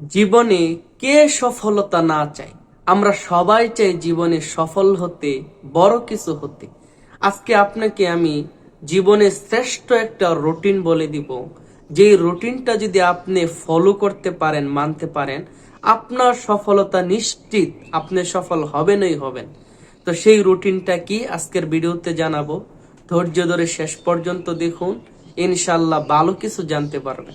জীবনে কে সফলতা না চায়? আমরা সবাই চাই জীবনে সফল হতে, বড় কিছু হতে। আজকে আপনাকে আমি জীবনের শ্রেষ্ঠ একটা রুটিন বলে দিব। যে রুটিনটা যদি আপনি ফলো করতে পারেন, মানতে পারেন, আপনার সফলতা নিশ্চিত আপনি সফল হবেনই হবেন। তো সেই রুটিনটা কি আজকের ভিডিওতে জানাব। ধৈর্য ধরে শেষ পর্যন্ত দেখুন ইনশাল্লাহ ভালো কিছু জানতে পারবেন।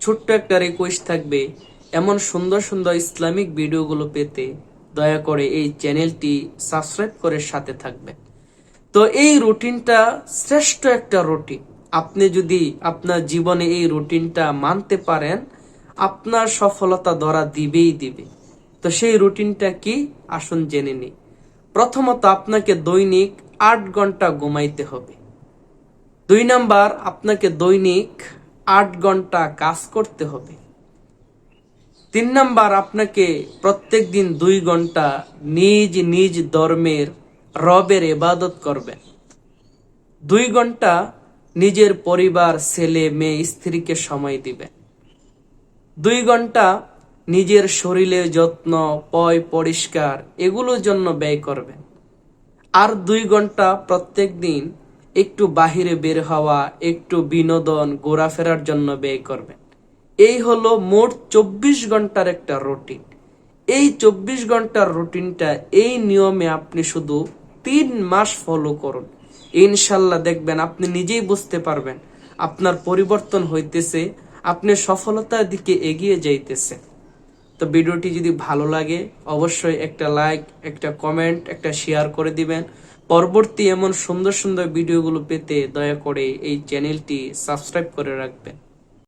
ছোট্ট একটা রিকোয়েস্ট থাকবে এমন সুন্দর সুন্দর ইসলামিক ভিডিওগুলো পেতে দয়া করে এই চ্যানেলটি সাবস্ক্রাইব করে সাথে থাকবেন। তো এই রুটিনটা শ্রেষ্ঠ একটা রুটিন। আপনি যদি আপনার জীবনে এই রুটিনটা মানতে পারেন, আপনার সফলতা ধরা দিবেই দিবে। তো সেই রুটিনটা কি? আসুন জেনে নিই। প্রথমত আপনাকে দৈনিক আট ঘণ্টা ঘুমাইতে হবে। দুই নাম্বার, আপনাকে দৈনিক আট ঘণ্টা কাজ করতে হবে। তিন নাম্বার, আপনাকে প্রত্যেক দিন দুই ঘণ্টা নিজ নিজ ধর্মের রবের এবাদত করবেন। দুই ঘণ্টা নিজের পরিবার, ছেলে, মেয়ে, স্ত্রীকে সময় দিবেন। দুই ঘণ্টা নিজের শরীরের যত্ন, পয় পরিষ্কার, এগুলোর জন্য ব্যয় করবেন। আর দুই ঘণ্টা প্রত্যেক দিন একটু বাহিরে বের হওয়া, একটু বিনোদন, ঘোরাফেরার জন্য ব্যয় করবেন। এই হলো মোট চব্বিশ ঘণ্টার একটা রুটিন। এই চব্বিশ ঘণ্টার রুটিনটা এই নিয়মে আপনি শুধু তিন মাস ফলো করুন। ইনশাল্লাহ দেখবেন আপনি নিজেই বুঝতে পারবেন আপনার পরিবর্তন হইতেছে, আপনি সফলতার দিকে এগিয়ে যাইতেছে তো ভিডিওটি যদি ভালো লাগে, অবশ্যই একটা লাইক একটা কমেন্ট একটা শেয়ার করে দিবেন। পরবর্তী এমন সুন্দর সুন্দর ভিডিওগুলো পেতে দয়া করে এই চ্যানেলটি সাবস্ক্রাইব করে রাখবেন।